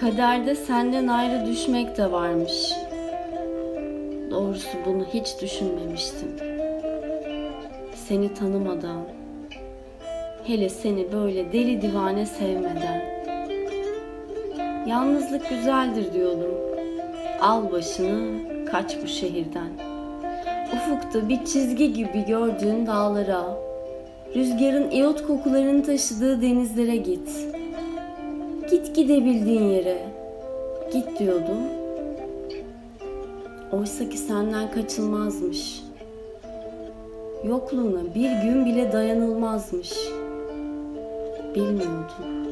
Kaderde senden ayrı düşmek de varmış. Doğrusu bunu hiç düşünmemiştim. Seni tanımadan, hele seni böyle deli divane sevmeden. Yalnızlık güzeldir diyordum. Al başını, kaç bu şehirden. Ufukta bir çizgi gibi gördüğün dağlara, rüzgarın iyot kokularını taşıdığı denizlere git. Git gidebildiğin yere. Git diyordum. Oysa ki senden kaçılmazmış. Yokluğuna bir gün bile dayanılmazmış. Bilmiyordum.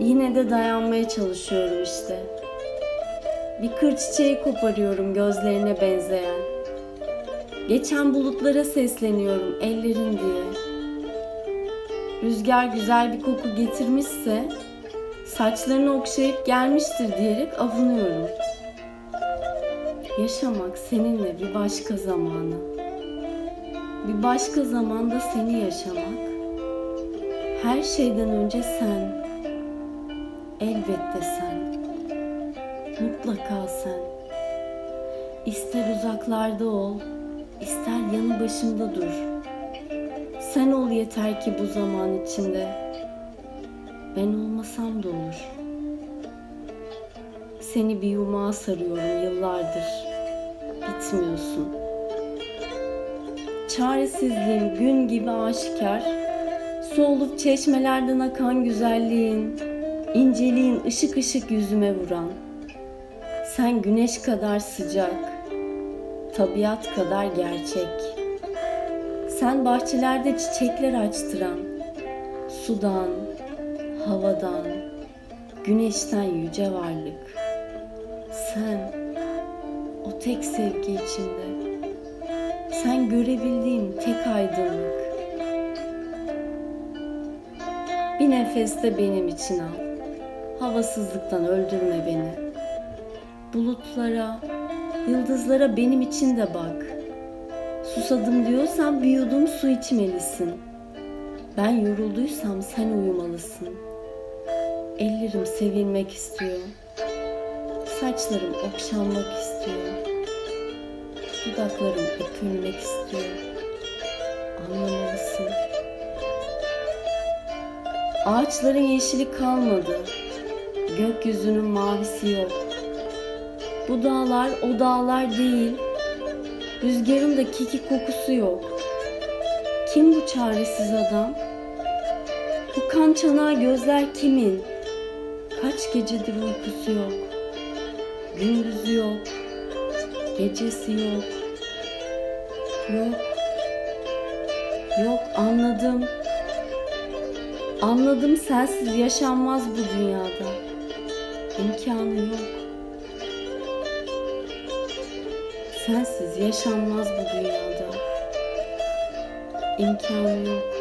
Yine de dayanmaya çalışıyorum işte. Bir kır çiçeği koparıyorum gözlerine benzeyen. Geçen bulutlara sesleniyorum ellerin diye. Rüzgar güzel bir koku getirmişse saçlarını okşayıp gelmiştir diyerek avunuyorum. Yaşamak seninle bir başka zamanı. Bir başka zamanda seni yaşamak. Her şeyden önce sen. Elbette sen. Mutlaka sen. İster uzaklarda ol, ister yanı başımda dur. Sen ol yeter ki bu zaman içinde. Ben olmasam da olur. Seni bir yumağa sarıyorum yıllardır. Bitmiyorsun. Çaresizliğim gün gibi aşikar. Su olup çeşmelerden akan güzelliğin, inceliğin ışık ışık yüzüme vuran. Sen güneş kadar sıcak, tabiat kadar gerçek. Sen bahçelerde çiçekler açtıran, sudan, havadan, güneşten yüce varlık. Sen, o tek sevgi içinde, sen görebildiğim tek aydınlık. Bir nefeste benim için al, havasızlıktan öldürme beni. Bulutlara, yıldızlara benim için de bak. Susadım diyorsan bir yudum su içmelisin. Ben yorulduysam sen uyumalısın. Ellerim sevilmek istiyor. Saçlarım okşanmak istiyor. Dudaklarım öpülmek istiyor. Anlamalısın. Ağaçların yeşili kalmadı. Gökyüzünün mavisi yok. Bu dağlar o dağlar değil. Rüzgarın da kiki kokusu yok. Kim bu çaresiz adam? Bu kan çanağı gözler kimin? Kaç gecedir uykusu yok. Gündüzü yok. Gecesi yok. Yok. Yok anladım. Anladım sensiz yaşanmaz bu dünyada. İmkanı yok. Sensiz yaşanmaz bu dünyada. İmkanı yok.